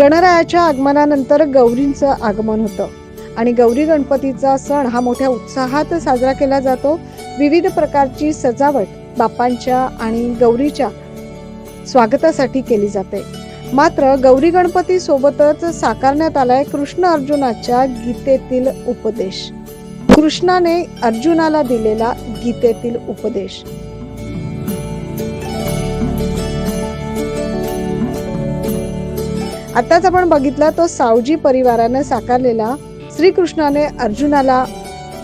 गणरायाच्या आगमनानंतर गौरींचं आगमन होतं. आणि गौरी गणपतीचा सण हा मोठ्या उत्साहात साजरा केला जातो. विविध प्रकारची सजावट बापांच्या आणि गौरीच्या स्वागतासाठी केली जाते. मात्र गौरी गणपती सोबतच साकारण्यात आलाय कृष्ण अर्जुनाच्या गीतेतील उपदेश. कृष्णाने अर्जुनाला दिलेला गीतेतील उपदेश. आताच आपण बघितला तो सावजी परिवारानं साकारलेला श्रीकृष्णाने अर्जुनाला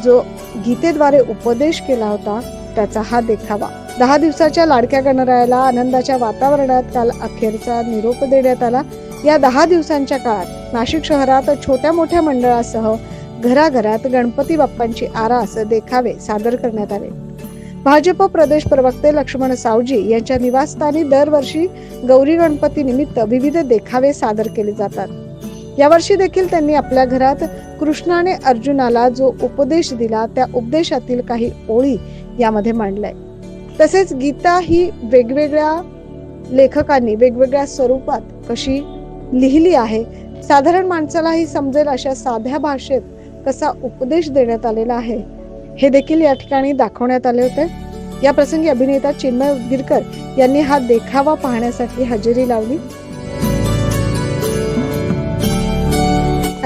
जो गीतेद्वारे उपदेश केला होता त्याचा हा देखावा. दहा दिवसाच्या लाडक्या गणरायाला आनंदाच्या वातावरणात काल अखेरचा निरोप देण्यात आला. या दहा दिवसांच्या काळात नाशिक शहरात छोट्या मोठ्या मंडळासह घराघरात गणपती बाप्पांची आरास देखावे सादर करण्यात आले. भाजप प्रदेश प्रवक्ते लक्ष्मण सावजी यांच्या निवासस्थानी दरवर्षी गौरी गणपती निमित्त विविध देखावे सादर केले जातात. यावर्षी देखील त्यांनी आपल्या घरात कृष्णाने अर्जुनाला जो उपदेश दिला त्या उपदेशातील काही ओळी यामध्ये मांडलाय तसेच गीता ही वेगवेगळ्या लेखकांनी वेगवेगळ्या स्वरूपात कशी लिहिली आहे साधारण माणसालाही समजेल अशा साध्या भाषेत कसा उपदेश देण्यात आलेला आहे हे देखील या ठिकाणी दाखवण्यात आले होते. या प्रसंगी अभिनेता चिन्मय उदगीरकर यांनी हा देखावा पाहण्यासाठी हजेरी लावली.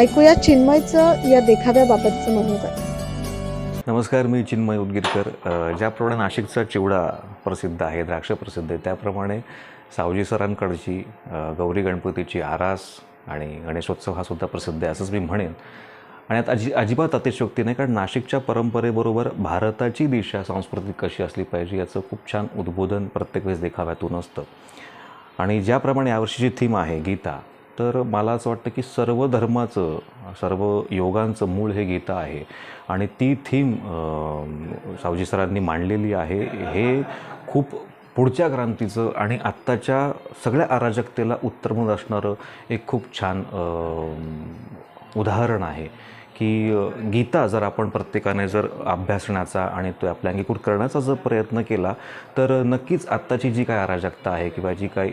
ऐकूया चिन्मयचं या देखाव्याबाबतचं मनोगत. नमस्कार मी चिन्मय उदगीरकर. ज्याप्रमाणे नाशिकचा चिवडा प्रसिद्ध आहे द्राक्ष प्रसिद्ध आहे त्याप्रमाणे सावजी सरांकडची गौरी गणपतीची आरास आणि गणेशोत्सव हा सुद्धा प्रसिद्ध आहे असंच मी म्हणेन. आणि आता अजि अजिबात अतिशयोक्ती नाही कारण नाशिकच्या परंपरेबरोबर भारताची दिशा सांस्कृतिक कशी असली पाहिजे याचं खूप छान उद्बोधन प्रत्येक वेळेस देखाव्यातून असतं. आणि ज्याप्रमाणे यावर्षीची थीम आहे गीता तर मला असं वाटतं की सर्व धर्माचं सर्व योगांचं मूळ हे गीता आहे. आणि ती थीम सावजी सरांनी मांडलेली आहे हे खूप पुढच्या क्रांतीचं आणि आत्ताच्या सगळ्या अराजकतेला उत्तरमत असणारं एक खूप छान उदाहरण आहे. की गीता जर आपण प्रत्येकाने जर अभ्यासण्याचा आणि तो आपल्या अंगीकृत करण्याचा जर प्रयत्न केला तर नक्कीच आत्ताची जी काय अराजकता आहे किंवा जी काही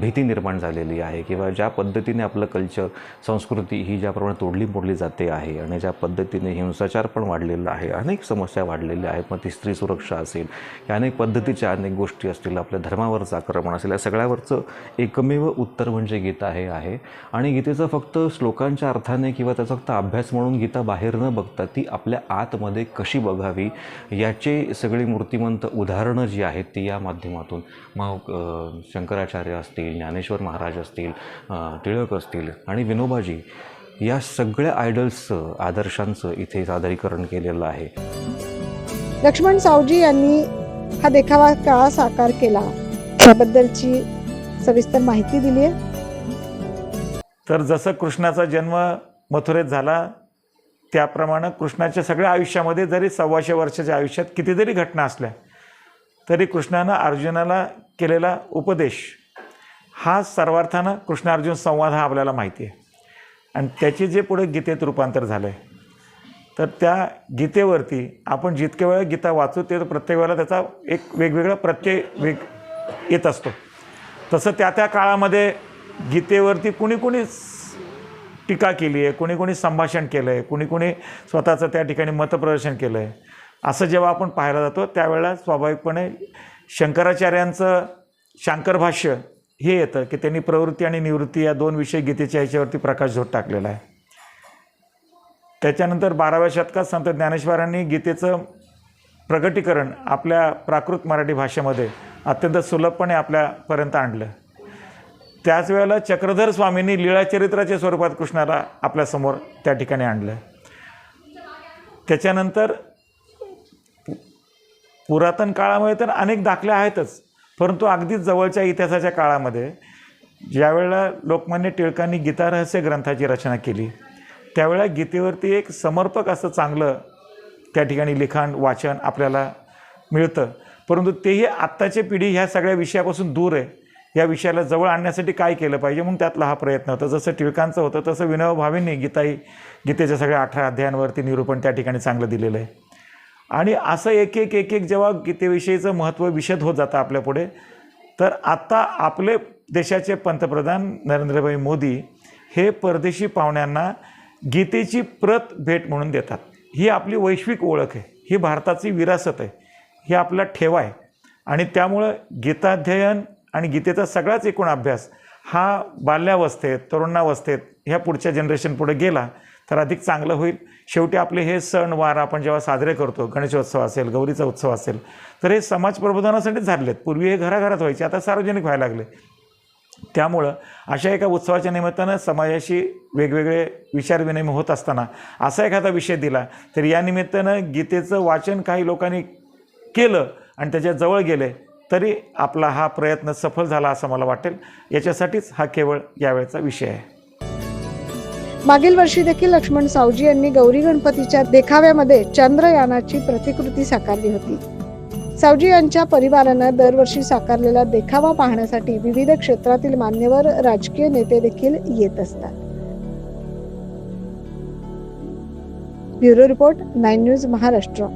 भीती निर्माण झालेली आहे किंवा ज्या पद्धतीने आपलं कल्चर संस्कृती ही ज्याप्रमाणे तोडली मोडली जाते आहे आणि ज्या पद्धतीने हिंसाचार पण वाढलेला आहे अनेक समस्या वाढलेल्या आहेत. मग ती स्त्री सुरक्षा असेल या अनेक पद्धतीच्या अनेक गोष्टी असतील आपल्या धर्मावरचं आक्रमण असेल या सगळ्यावरचं एकमेव उत्तर म्हणजे गीता हे आहे. आणि गीतेचं फक्त श्लोकांच्या अर्थाने किंवा त्याचा फक्त अभ्यास म्हणून गीता बाहेर न बघता ती आपल्या आतमध्ये कशी बघावी याचे सगळी मूर्तिमंत उदाहरणं जी आहेत ती या माध्यमातून. मग शंकराचार्य असतील ज्ञानेश्वर महाराज असतील टिळक असतील आणि विनोबाजी या सगळ्या आयडल्सचं आदर्शांचं इथे सादरीकरण केलेलं आहे. लक्ष्मण सावजी यांनी हा देखावा का साकार केला? त्याबद्दलची सविस्तर माहिती दिली आहे तर जसं कृष्णाचा जन्म मथुरेत झाला त्याप्रमाणे कृष्णाच्या सगळ्या आयुष्यामध्ये जरी सव्वाशे वर्षाच्या आयुष्यात कितीतरी घटना असल्या तरी कृष्णानं अर्जुनाला केलेला उपदेश हा सर्वार्थानं कृष्ण अर्जुन संवाद हा आपल्याला माहिती आहे. आणि त्याचे जे पुढे गीतेत रूपांतर झालं आहे तर त्या गीतेवरती आपण जितके वेळा गीता वाचू ते प्रत्येक वेळेला त्याचा एक वेगवेगळा प्रत्यय वेग येत असतो. तसं त्या त्या काळामध्ये गीतेवरती कुणी कुणी टीका केली आहे कोणी कोणी संभाषण केलं आहे कुणी कुणी स्वतःचं त्या ठिकाणी मतप्रदर्शन केलं आहे. असं जेव्हा आपण पाहायला जातो त्यावेळेला स्वाभाविकपणे शंकराचार्यांचं शांकर भाष्य हे येतं की त्यांनी प्रवृत्ती आणि निवृत्ती या दोन विषय गीतेच्या ह्याच्यावरती प्रकाशझोत टाकलेला आहे. त्याच्यानंतर बाराव्या शतकात संत ज्ञानेश्वरांनी गीतेचं प्रगटीकरण आपल्या प्राकृत मराठी भाषेमध्ये अत्यंत सुलभपणे आपल्यापर्यंत आणलं. त्याच वेळेला चक्रधर स्वामींनी लीळाचरित्राच्या स्वरूपात कृष्णाला आपल्यासमोर त्या ठिकाणी आणलं. त्याच्यानंतर पुरातन काळामध्ये तर अनेक दाखले आहेतच परंतु अगदीच जवळच्या इतिहासाच्या काळामध्ये ज्यावेळेला लोकमान्य टिळकांनी गीता रहस्य ग्रंथाची रचना केली त्यावेळेला गीतेवरती एक समर्पक असं चांगलं त्या ठिकाणी लिखाण वाचन आपल्याला मिळतं. परंतु तेही आत्ताची पिढी ह्या सगळ्या विषयापासून दूर आहे. या विषयाला जवळ आणण्यासाठी काय केलं पाहिजे म्हणून त्यातला हा प्रयत्न होता. जसं टिळकांचं होतं तसं विनोबा भावेंनी गीताई गीतेच्या सगळ्या अठरा अध्यायांवरती निरूपण त्या ठिकाणी चांगलं दिलेलं आहे. आणि असं एक एक एक एक जेव्हा गीतेविषयीचं महत्त्व विशद होत जातं आपल्यापुढे तर आत्ता आपले देशाचे पंतप्रधान नरेंद्रभाई मोदी हे परदेशी पाहुण्यांना गीतेची प्रत भेट म्हणून देतात. ही आपली वैश्विक ओळख आहे. ही भारताची विरासत आहे. ही आपला ठेवा आहे. आणि त्यामुळं गीताध्ययन आणि गीतेचा सगळाच एकूण अभ्यास हा बाल्यावस्थेत तरुणावस्थेत ह्या पुढच्या जनरेशन पुढे गेला तर अधिक चांगलं होईल. शेवटी आपले हे सण वार आपण जेव्हा साजरे करतो गणेशोत्सव असेल गौरीचा उत्सव असेल तर हे समाज प्रबोधनासाठीच झाले आहेत पूर्वी हे घराघरात व्हायचे आता सार्वजनिक व्हायला लागले. त्यामुळं अशा एका उत्सवाच्या निमित्तानं समाजाशी वेगवेगळे विचारविनिमय होत असताना असा एखादा विषय दिला तर या निमित्तानं गीतेचं वाचन काही लोकांनी केलं आणि त्याच्याजवळ गेले तरी आपला हा प्रयत्न सफल झाला असं मला वाटेल. याच्यासाठीच हा केवळ यावेळचा विषय आहे. मागील वर्षी देखील लक्ष्मण सावजी यांनी गौरी गणपतीच्या देखाव्यामध्ये चंद्रयानाची प्रतिकृती साकारली होती. सावजी यांच्या परिवारानं दरवर्षी साकारलेला देखावा पाहण्यासाठी विविध क्षेत्रातील मान्यवर राजकीय नेते देखील येत असतात. Bureau report nine news Maharashtra.